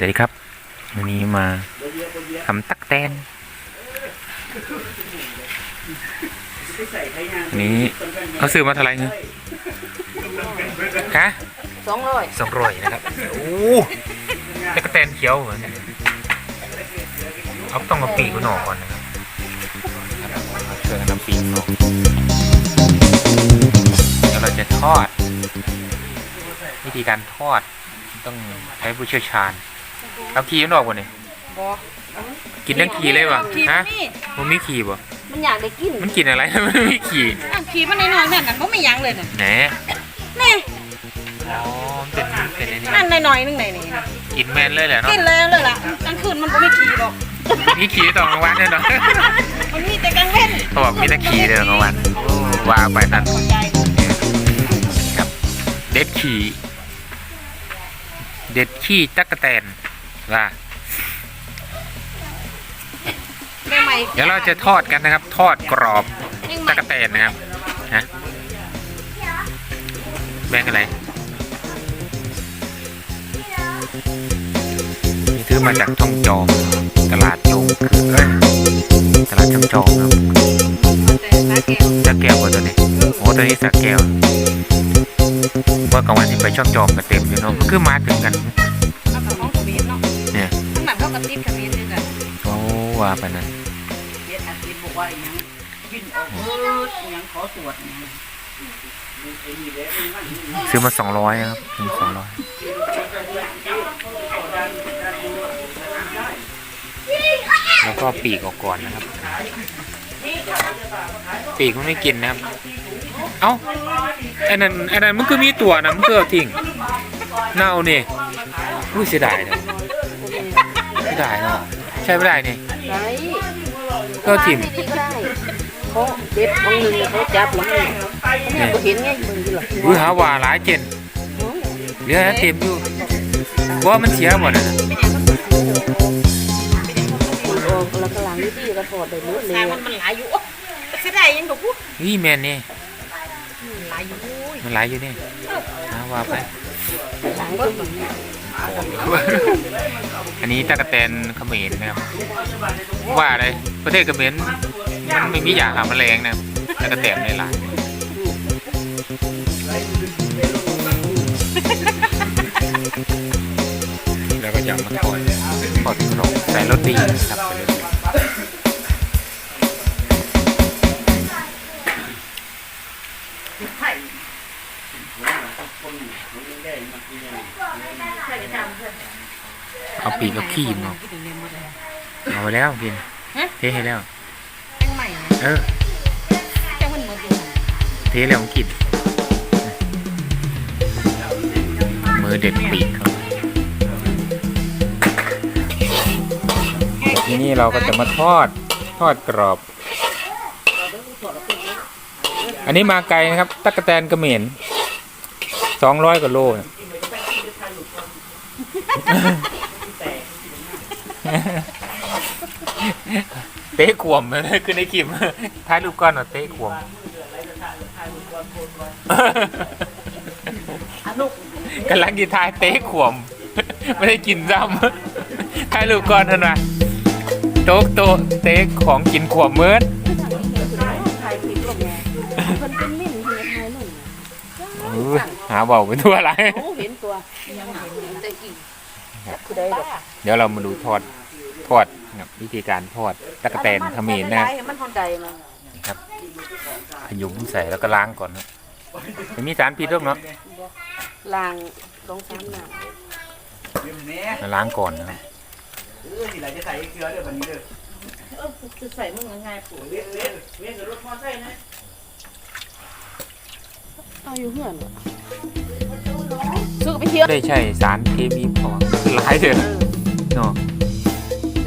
สวัสดีครับ วันนี้มาทำตักแตนอันนี้เขาซื้อมาเท่าไหร่เงี้ยฮะสองร้อยสองร้อยนะครับโอ้ตักแตนเขียวเหมือนกันเอาต้องเอาปีกมันออกก่อนนะครับเพื่อน้ำปีกมันออกเดี๋ยวเราจะทอด วิธีการทอดต้องใช้ผู้เชี่ยวชาญ เอาขี้มันออกบ่เนี่ยบอกินทั้งขี้เลยวะขี่ฮะนี่มันมีขี้บ่มันอยากได้กินมันกินอะไร มันมีขี้อะขี่มันในนอนนั่นน่ะก็ไม่ยั้งเลยน่ะแหนนี่อ๋อมันเป็นเป็นไอ้นี่นั่นในน้อยๆนึงไหนนี่กินแม่นเลยแหละเนาะกินแล้วเลยล่ะกลางคืนมันก็ไม่ขี่หรอกมีขี้ตอนกลางวันเนี่ยเนาะมันมีแต่กลางเว้นเขาบอกมีแต่ขี้เด้อกลางวันโอ้ว่าไปนั่นหัวใจครับเด็ดขี้เด็ดขี้ตั๊กแตน ว่าแม่ใหม่เดี๋ยวเราจะทอดกันนะครับ ทอดกรอบแม่ใหม่ตั๊กแตนนะครับฮะแบ่งอะไรนี่ซื้อมาจากช่องจอมตลาดโยงเอ้ยตลาดช่องจอมครับแต่ตาแก้วสักแก้วกว่าตัวนี้โอ้ตัวนี้สักแก้วเมื่อกลางวันที่ไปช่องจอมก็เต็มอยู่เนาะมันคือมาถึงกัน ข้างหลังเขากระติบขมิ้นด้วยกันโอ้ว่าไปนั่นเฮ็ดอาชีพบอกว่าอย่างกินออกเบิดอหยังขอตรวจอหยังซื้อมาสองร้อยครับถึงสองร้อยแล้วก็ปีกออกก่อนนะครับ ปีกมันไม่กินนะครับ เอ้าไอ้นั่นไอ้นั่นมันคือมีตัวนะมันคือทิ้งเน่าเนี่ยรู้เสียดายเล ยเสียดายเนาะใช่ไม่ได้นี่ไรก็ทิมก็ได้เขาเด็ดบางหนึ่งเขาจับหลังหนึ่งเนี่ยก็เห็นไงมึงอยู่หรอกอุ้ยหาว่าหลายเจนเหลือเต็มอยู่ว่ามันเสียหมดนะคุณโอแล้วก็หลังนี่ที่กระโดดได้รู้เลยมันมันหลายอยู่เสียดายยังถูกพูดนี่แมนนี่หลายอยู่มันหลายอยู่นี่หาว่าไปหลังก็มี อันนี้ตะกะแตนเขมรนะครับ ว่าอะไรประเทศเขมรมันไม่มียาฆ่าแมลงนะครับตะกะแตนในหลายแล้วก็จะเอามาทอดทอดขนมใส่รสดีนะครับ ปีกกับขี้มนเอาเอาไปแล้วกินเทให้แล้วเออเหมือนอยู่เทแล้วมันกินมือเด็ดปีกครับทีนี้เราก็จะมาทอดทอดกรอบ อันนี้มาไกลนะครับ ตักกะแตนกระเหม็นสองร้อยกว่าโลนะ เตะขวมเลยขึ้นในคลิปท้ายรูปก้อนเหรอเตะขวมกำลังกีทายเตะขวม ไม่ได้กินซ้ำท้ายรูปก้อนเท่านั้นโต๊ะโต๊ะเตะของกินขวมเมินไทยคลิปลงไงมันเป็นมิ่นที่ไทยหนุ่มอุ้ยหาเบาไปทั่วไรเห็นตัวยังเห็นแต่กี่ คือได้ดอกเดี๋ยวเรามาดูทอดทอดนะครับวิธีการทอดตะกะแตนเขมิ้นนะมันหอนใจมาครับขยุมใส่แล้วก็ล้างก่อนนะไม่มีสารพิษหรอกเนาะล้างลงซ้ำน้เดี๋ยวแม่มาล้างก่อนนะครับเออสิหลายจะใส่เกลือเด้อบัดนี้เด้อำเออคือใส่มึงง่ายๆปุ๋ยเว้นเว้นเว้นกับรถมอไซค์นะเอาอยู่เหือนซื้อไปเที่ยวได้ใช่สารเคมีพอ หลายเดือนเนาะ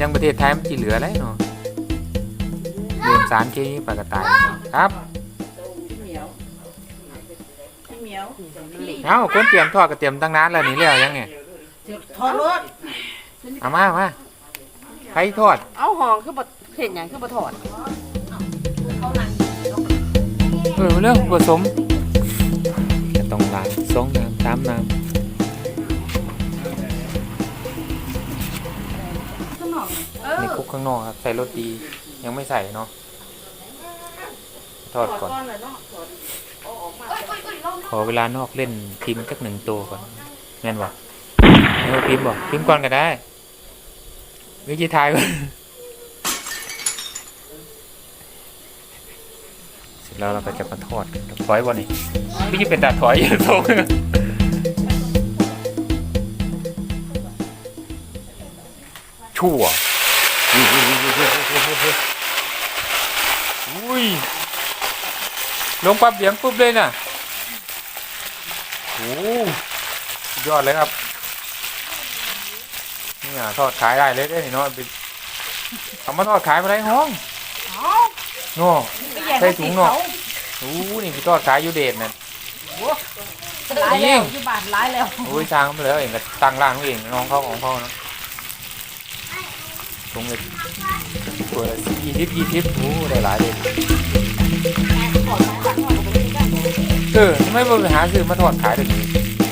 ยังประเทศไทยมันจะเหลืออะไรเนาะเรื่องสารเคมีปากกระต่ายครับพี่เหมียวพี่เหมียวเอ้าคนเตรียมทอดก็เตรียมตั้งนานแล้วนี่แล้วยังไงทอดรถเอามามาใครทอด เอาหองคือบ่เห็นอย่างคือบ่ถอดเออเรื่องผสมจะต้องล้างสองน้ำสามน้ำ ข้างนอกครับ ใส่รสดี ยังไม่ใส่เนาะทอดก่อนก้อนเลยเนาะถอดเอาออกมาขอเวลานอกเล่นพิมพ์สักหนึ่งตัวก่อนแม่นบ่เออพิมพ์บ่พิมพ์ก่อนก็ได้วิธีทายก่อนเสร็จแล้วเราก็จะมาทอดกันถอยบ่นี่ไม่ใช่เป็นตาถอยอย่างตรงชั่ว อุ้ยลงปั๊บเสียงปุ๊บเลยน่ะโอ้ยอดเลยครับเนี่ยทอดขายได้เลยได้อนี่เนาะไปเอามาทอดขายไปได้ห้องโน่ใส่ถุงเนาะโอ้นี่ไปทอดขายอยู่เดชน่ะร้ายแล้วที่บาทร้ายแล้วโอ้ยสร้างมาแล้วเองก็ตั้งร้านของเองน้องเขาของเขาเนาะ ตรงเลยตัวละยี่สิบยี่สิบโอ้ได้หลายเลยเออทำไมบ่ไปหาซื้อมาทอดขายเดี๋ยวนี้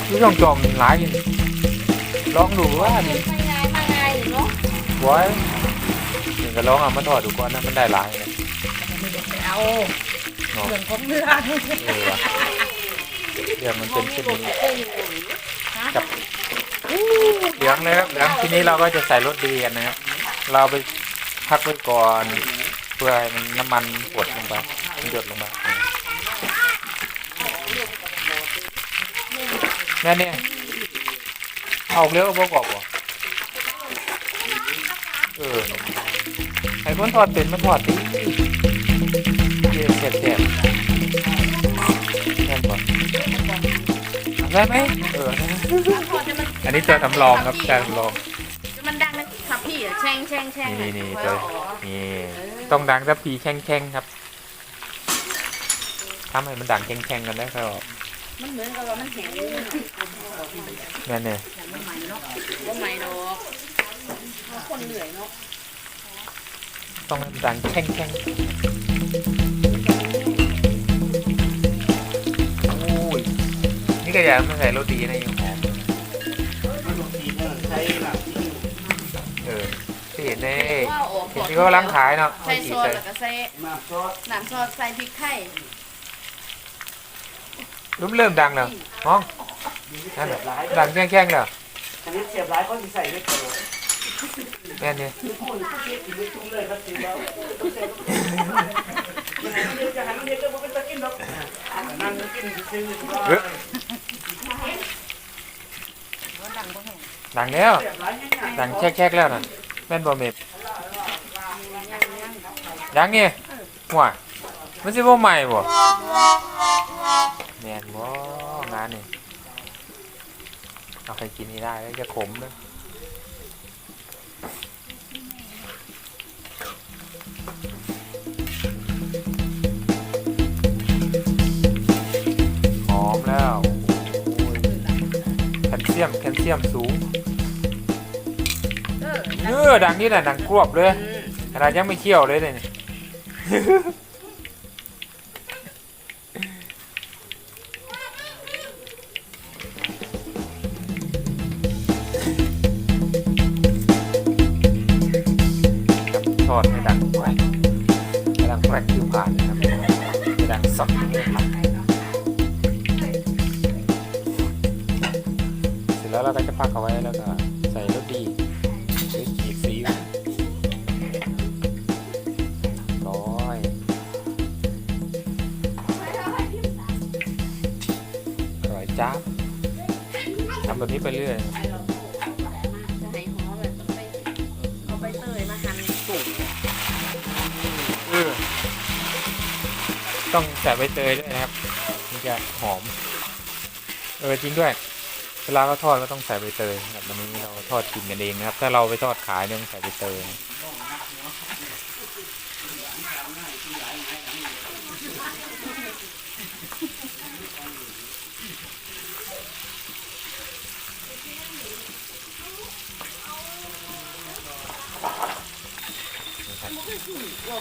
คือช่องจอมหลายอยู่นี่ลองดูว่านี่มาไงมาไงเนาะไว้นี่ก็ลองเอามาทอดดูก่อนนะมันได้หลายเลยเอาเนาะเรื่องของเรื่องเออว่ะเดี๋ยวมันเป็นเช่นนี้กับเหลืองเลยครับเหลืองทีนี้เราก็จะใส่รสดีกันนะครับ เราไปพักไว้ก่อนเพื่อให้มันน้ำมันหดลงไปมันหยดลงไปแม่เนี่ยเอาเร็วก็บอกบ่าเออไอ้คนทอดเป็นมันทอดดีเจ็บเจ็บเจ็บแน่นบ่ได้ไหมเอออันนี้ตัวทำลองครับตัวทำลอง นะครับพี่แช่งแช่งแช่งนี่นี่ตัวนี่ต้องดังสักพีแข้งแข้งครับทำให้มันดังแข้งแข้งๆกันได้ครับมันเหมือนกับว่ามันแห้งอยู่นั่นเนี่ยมันใหม่เนาะว่าใหม่ดอกคนเหนื่อยเนาะ ต้องดังแข้งแข้งโอ้ย นี่ก็อยากมันใส่โรสดีนะยังหอม นในว่าออกเห็นที่เขาล้างขายเนาะใส่ซอสใส่แล้วก็ใส่มาซอสน้ำซอสใส่พริกไทยรุ่มเริ่มดังแล้วห้องนั่นน่ะดังแข้งแข้งๆแล้วอันนี้เสียบร้ายก็จะใส่ได้ตลอดแม่นเนี่ยคือคุณผู้คิดถึงจุ่มเลยครับจริงแล้วต้องเสียบจะหันเรียกก็ไม่เป็นตะกินหรอกนั่งกินซื้อเอ้ยดังแล้วเสียบร้ายง่ายดังแคกๆแล้วน่ะ แม่นบ่เม็ดยังนี่หัวมันสิบ่ใหม่บ่แม่นบ่งานนี่เอาไปกินนี่ได้แล้วจะขมเด้อหอมแล้วแคลเซียมแคลเซียมสูง เออเนื้อดังนี่น่ะดังกรวบเลยขนาดยังไม่เคี่ยวเลยเนี่ยทอดให้ดังไฟให้ดังแฟรกคิวผ่านนะครับดังสดเสร็จแล้วเราก็จะพักเอาไว้แล้วก็ จ้าบทำแบบนี้ไปเรื่อยจะให้หอมเลยต้องไปเอาใบเตยมาหั่นสุกเออต้องใส่ใบเตยด้วยนะครับมันจะหอม เออจริงด้วย เวลาเราทอดก็ต้องใส่ใบเตยแบบวันนี้เราทอดกินกันเองนะครับ ถ้าเราไปทอดขายเนี่ยต้องใส่ใบเตย ก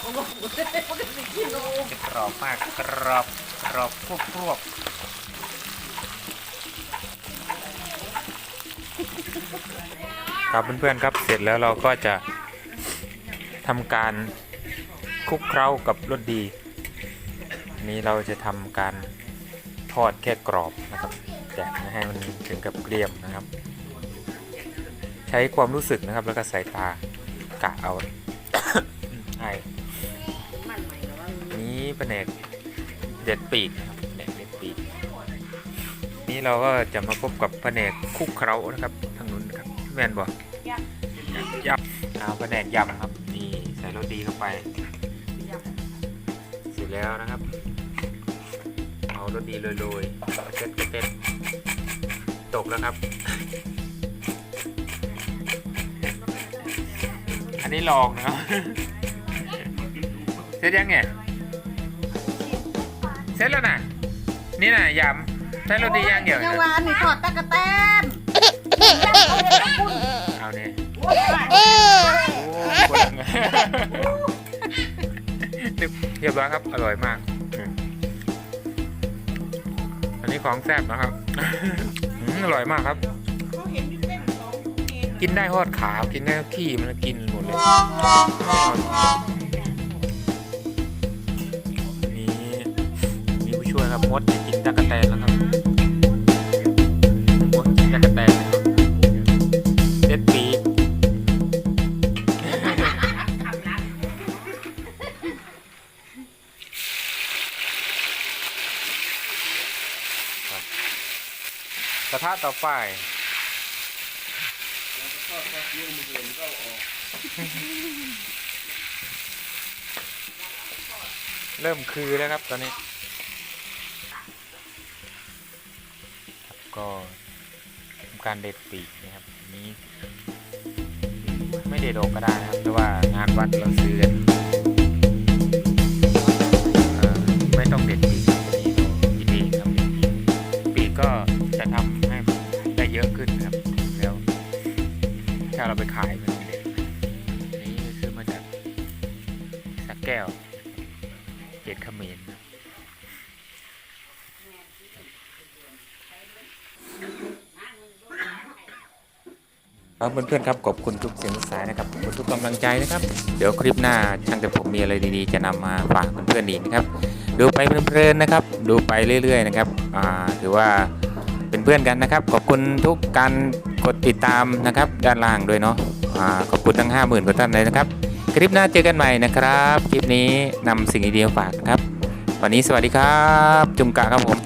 รอบมากกรอบกรอบกรุบกรอบครับเพื่อนๆครับเสร็จแล้วเราก็จะทำการคลุกเคล้ากับรสดีนนี้เราจะทำการทอดแค่กรอบนะครับแต่ไม่ให้มันถึงกับเกรียมนะครับ ใช้ความรู้สึกนะครับแล้วก็สายตากะเอา ไอ นี้แผนกเด็ดปีกนะครับแผนกเด็ดปีก นี้เราก็จะมาพบกับแผนกคลุกเคล้านะครับทางนู้นนะครับแมนบอกยำเอาแผนกยำครับนี่ใส่รสดีเข้าไปเสร็จแล้วนะครับ เอารสดีโรยๆกระเซ็ดกระเซ็ดตกแล้วครับ อันนี้ลองนะครับเสร็จยังไงเสร็จแล้วนะนี่นะยำใช้รสดีอย่างเดียวยังนะวานนี่ทอดตะกะแตนเอาเนี่ยโอ้ยโอ้คนละไงเรียบร้อยครับ อร่อยมากอืมอันนี้ของแซ่บนะครับอืมอร่อยมากครับเขาเห็นอยู่เต้นสองเมตรกินได้ทอดขา กินได้ขี้มันกินหมดเลย กระทะต่อไปเริ่มคือแล้วครับตอนนี้ครับก็ทำการเด็ดปีกนะครับนี้ ไม่เด็ดออกก็ได้นะครับ แต่ว่างานวัดเราซื้อกัน เพื่อนๆครับขอบคุณทุกเสียงทุกสายนะครับขอบคุณทุกกำลังใจนะครับ เดี๋ยวคลิปหน้าช่างแต่ผมมีอะไรดีๆ จะนำมาฝากเพื่อนๆอีกนะครับดูไปเพลินๆนะครับ ดูไปเรื่อย ๆ นะครับถือว่าเป็นเพื่อนกันนะครับ ขอบคุณทุกการกดติดตามนะครับ ด้านล่างด้วยเนาะอ่าขอบคุณทั้ง 50,000กว่าท่านเลยนะครับ คลิปหน้าเจอกันใหม่นะครับ คลิปนี้นำสิ่งดีๆฝากนะครับ วันนี้สวัสดีครับ จุมกะครับผม